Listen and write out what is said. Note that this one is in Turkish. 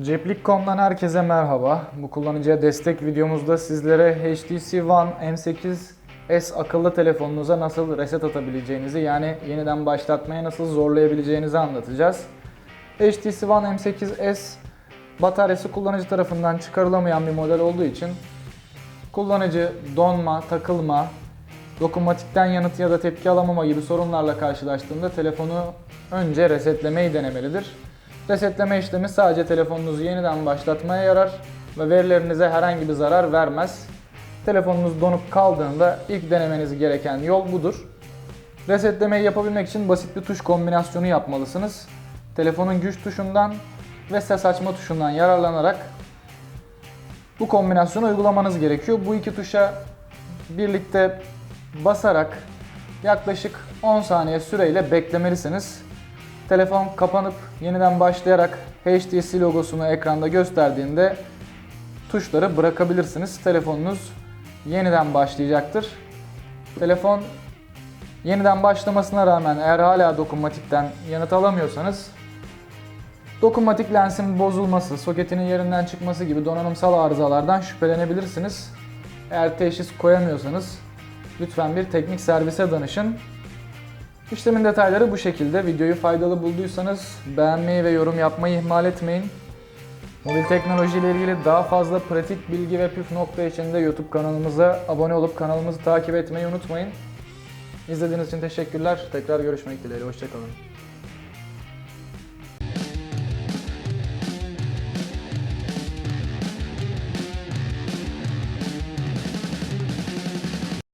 Ceplik.com'dan herkese merhaba. Bu kullanıcıya destek videomuzda sizlere HTC One M8s akıllı telefonunuza nasıl reset atabileceğinizi yani yeniden başlatmaya nasıl zorlayabileceğinizi anlatacağız. HTC One M8s bataryası kullanıcı tarafından çıkarılamayan bir model olduğu için kullanıcı donma, takılma, dokunmatikten yanıt ya da tepki alamama gibi sorunlarla karşılaştığında telefonu önce resetlemeyi denemelidir. Resetleme işlemi sadece telefonunuzu yeniden başlatmaya yarar ve verilerinize herhangi bir zarar vermez. Telefonunuz donup kaldığında ilk denemeniz gereken yol budur. Resetlemeyi yapabilmek için basit bir tuş kombinasyonu yapmalısınız. Telefonun güç tuşundan ve ses açma tuşundan yararlanarak bu kombinasyonu uygulamanız gerekiyor. Bu iki tuşa birlikte basarak yaklaşık 10 saniye süreyle beklemelisiniz. Telefon kapanıp yeniden başlayarak HTC logosunu ekranda gösterdiğinde tuşları bırakabilirsiniz. Telefonunuz yeniden başlayacaktır. Telefon yeniden başlamasına rağmen eğer hala dokunmatikten yanıt alamıyorsanız dokunmatik lensin bozulması, soketinin yerinden çıkması gibi donanımsal arızalardan şüphelenebilirsiniz. Eğer teşhis koyamıyorsanız lütfen bir teknik servise danışın. İşlemin detayları bu şekilde. Videoyu faydalı bulduysanız beğenmeyi ve yorum yapmayı ihmal etmeyin. Mobil teknoloji ile ilgili daha fazla pratik bilgi ve püf nokta için de YouTube kanalımıza abone olup kanalımızı takip etmeyi unutmayın. İzlediğiniz için teşekkürler. Tekrar görüşmek dileğiyle. Hoşçakalın.